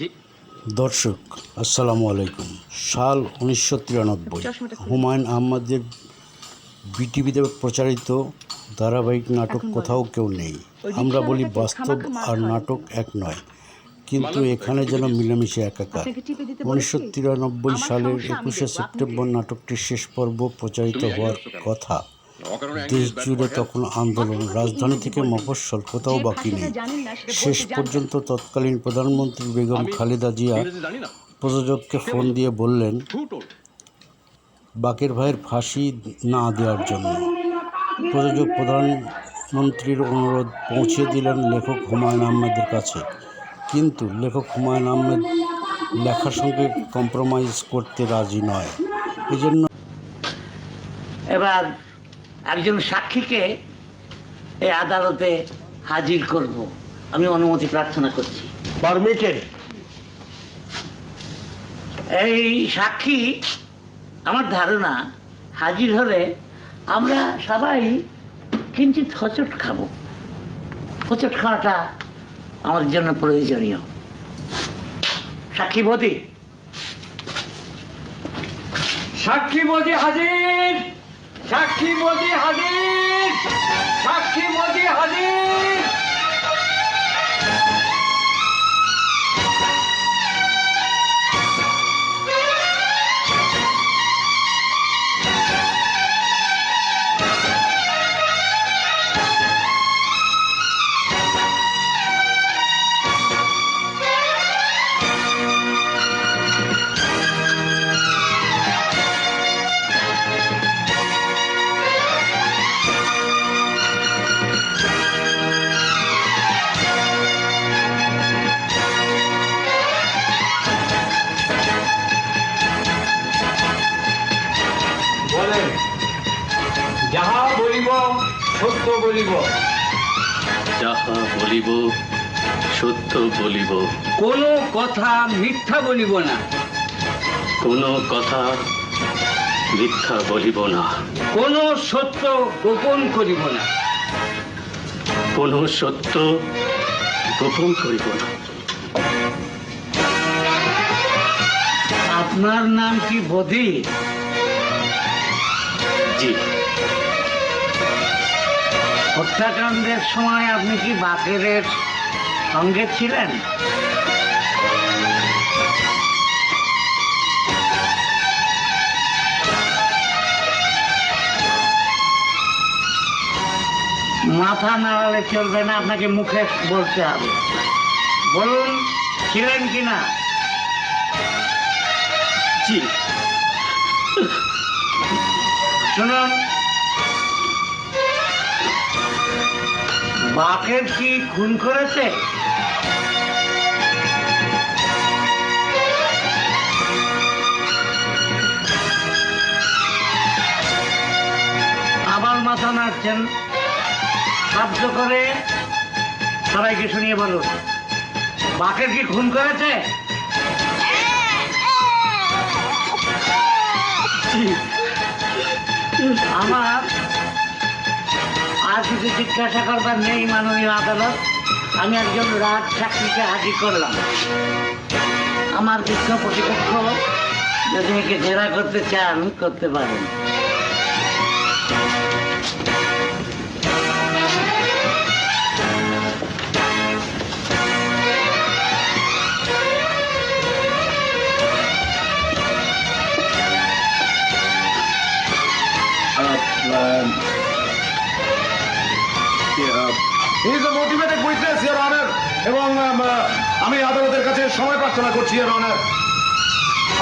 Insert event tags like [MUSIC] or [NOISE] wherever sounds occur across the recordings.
জি। দর্শক আসসালামু আলাইকুম। সাল উনিশশো তিরানব্বই হুমায়ুন আহমদের বিটিভিতে প্রচারিত ধারাবাহিক নাটক কোথাও কেউ নেই। আমরা বলি বাস্তব আর নাটক এক নয়। কিন্তু এখানে যেন মিলেমিশে একাকার। উনিশশো তিরানব্বই সালের একুশে সেপ্টেম্বর নাটকটির শেষ পর্ব প্রচারিত হওয়ার কথা। দেশ জুড়ে তখন আন্দোলন। রাজধানী থেকে মফস্বল কোথাও বাকি নেই। শেষ পর্যন্ত তৎকালীন প্রধানমন্ত্রী বেগম খালেদা জিয়া প্রযোজককে ফোন দিয়ে বললেন বাকের ভাইয়ের ফাঁসি না দেওয়ার জন্য। প্রযোজক প্রধানমন্ত্রীর অনুরোধ পৌঁছে দিলেন লেখক হুমায়ুন আহমেদের কাছে। কিন্তু লেখক হুমায়ুন আহমেদ লেখার সঙ্গে কম্প্রোমাইজ করতে রাজি নয়। এজন্য এবার একজন সাক্ষীকে এই আদালতে হাজির করব। আমি অনুমতি প্রার্থনা করছি। পারমিটেড এই সাক্ষী আমার ধারণা হাজির হলে আমরা সবাই কিঞ্চিত হচট খাব। হচট খাওয়াটা আমাদের জন্য প্রয়োজনীয়। সাক্ষী বদি। সাক্ষী মোদি হাজির! সাক্ষী মোদি হাজির সাক্ষী মোদি হাজির। বলিব। যাহা বলিব সত্য বলিব। কোনো কথা মিথ্যা বলিব না। কোনো কথা মিথ্যা বলিব না। কোনো সত্য গোপন করিব না। কোনো সত্য গোপন করিব না। আপনার নাম কি বদি জি। হত্যাকাণ্ডের সময় আপনি কি বাকেরের সঙ্গে ছিলেন? মাথা নাড়ালে চলবে না আপনাকে মুখে বলতে হবে। বলুন ছিলেন কি না? জি। শুনুন বাকের কি খুন করেছে? আবার মাথা নাড়ছেন। শব্দ করে। সবাইকে শুনিয়ে বলুন বাকের কি খুন করেছে? আমার আর কিছু জিজ্ঞাসা করবার নেই মাননীয় আদালত। আমি একজন রাজ সাক্ষীকে হাজির করলাম। আমার পক্ষ প্রতিপক্ষ যদি একে জেরা করতে চান করতে পারেন এবং আমি আদালতের কাছে সময় প্রার্থনা করছি অনার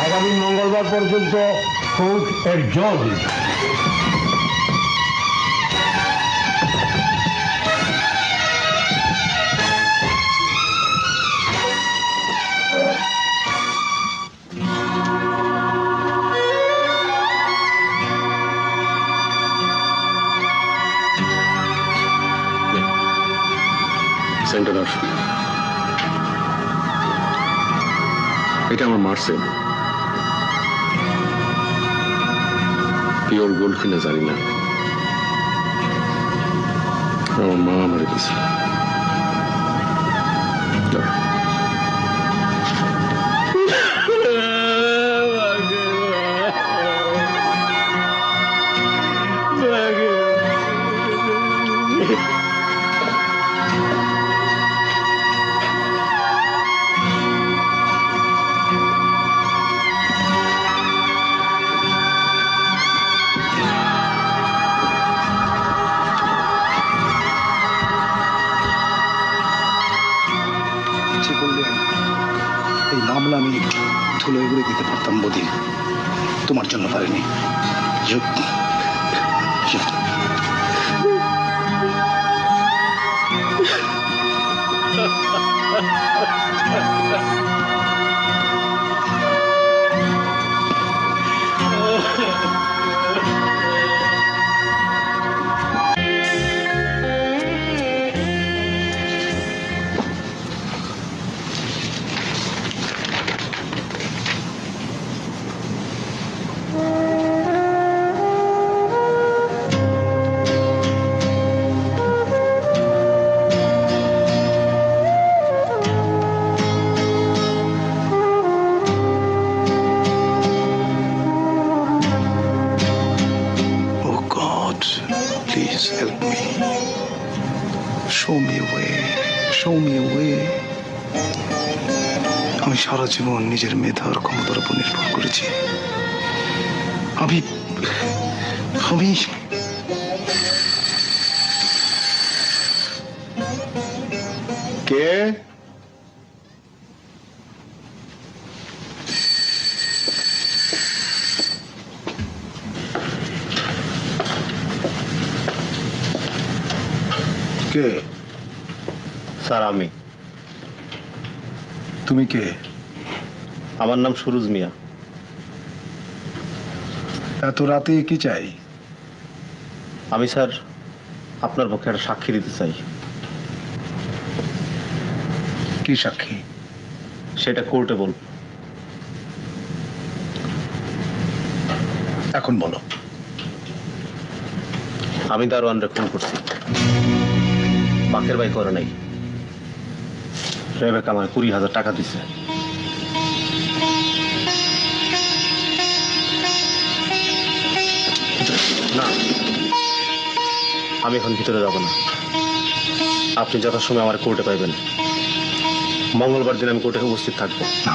আগামী মঙ্গলবার পর্যন্ত কোর্ট এর জজ। এটা আমার মার্সেল পিওর গোল্ড কিনা জানি না। আমার মা আমার দিয়েছে Yeah. আমি ধুলো এগুলো দিতে পারতাম বদিন তোমার জন্য পারিনি যুক্তি যুগ। Show me a way. Show me a way. আমি সারা জীবন নিজের মেধার ক্ষমতার উপর নির্ভর করেছি আমি আমি কে কে স্যার আমি। তুমি কে? আমার নাম সুরুজ মিয়া। এত রাতে কি চাই? আমি স্যার আপনার পক্ষে একটা সাক্ষী দিতে চাই। কি সাক্ষী? সেটা কোর্টে বল। এখন বলো। আমি দারোয়ানরে খুন করছি। বাকের বাই করে নাই। রেবেক আমার কুড়ি হাজার টাকা দিছে। না, আমি এখন ভিতরে যাব না। আপনি যথাসময় আমার কোর্টে পাইবেন। মঙ্গলবার দিন আমি কোর্টে উপস্থিত থাকব। না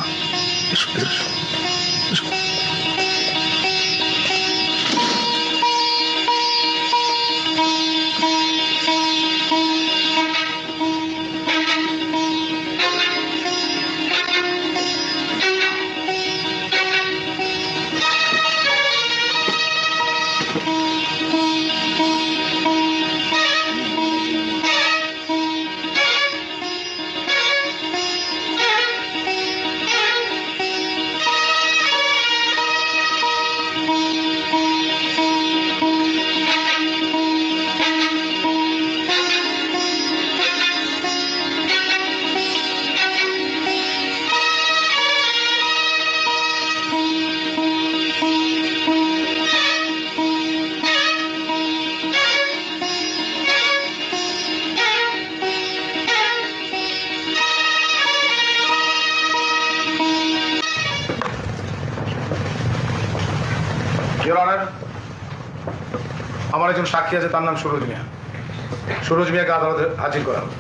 ইয়োর অনার আমার একজন সাক্ষী আছে তার নাম সুরজ মিয়া। সুরজ মিয়াকে আদালতে হাজির করা হোক।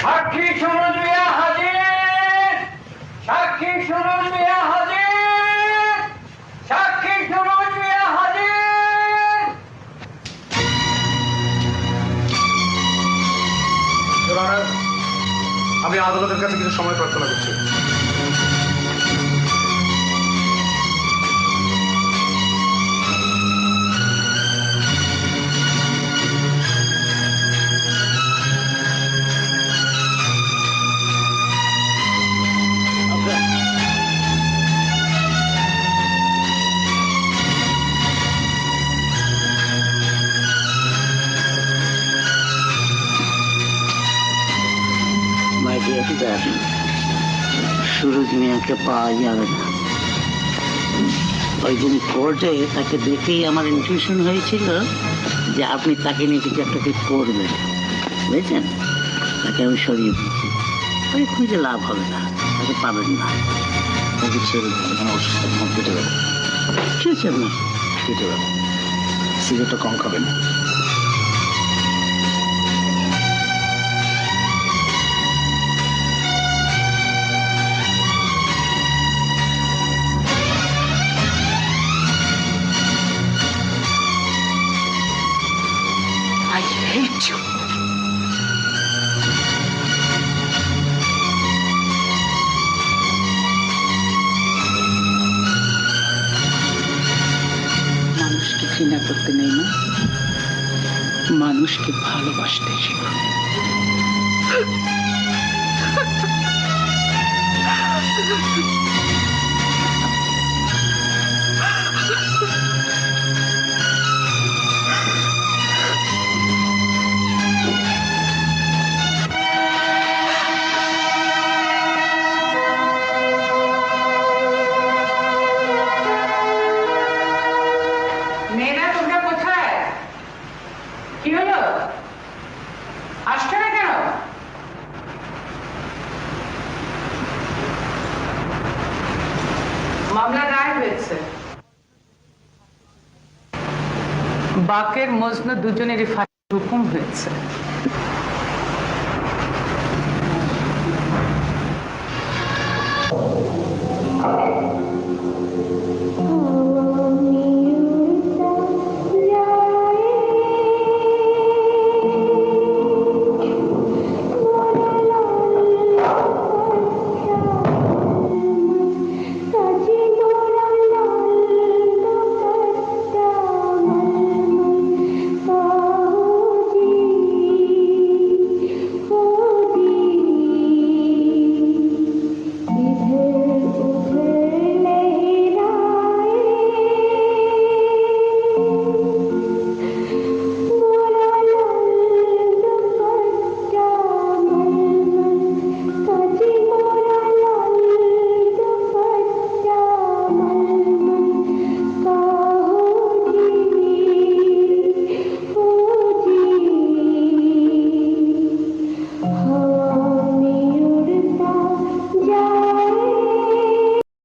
সাক্ষী সুরজ মিয়া হাজির! সাক্ষী সুরজ মিয়া হাজির! সাক্ষী সুরজ মিয়া হাজির! আমি আদালতের কাছে কিছু সময় প্রার্থনা করছি। পাওয়া যাবে না। ওই দিন কোর্টে তাকে দেখেই আমার ইনটিউশন হয়েছিল যে আপনি তাকে নিয়ে কিছু একটা কিছু করবেন। বুঝেছেন? তাকে আমি সরিয়ে দিচ্ছি ওই খুঁজে লাভ হবে না তাকে পাবেন না। ওকে ছেড়ে এখানে অসুস্থ কেটে যাবে কি হচ্ছে আপনার কেটে যাবে। সিগারেটটা কম খাবেন। ঘৃণা করতে নেই না? মানুষকে ভালোবাসতে শেখো। [LAUGHS] বাকের মজনু দুজনেরই ফাঁসির হুকুম হয়েছে Thank you.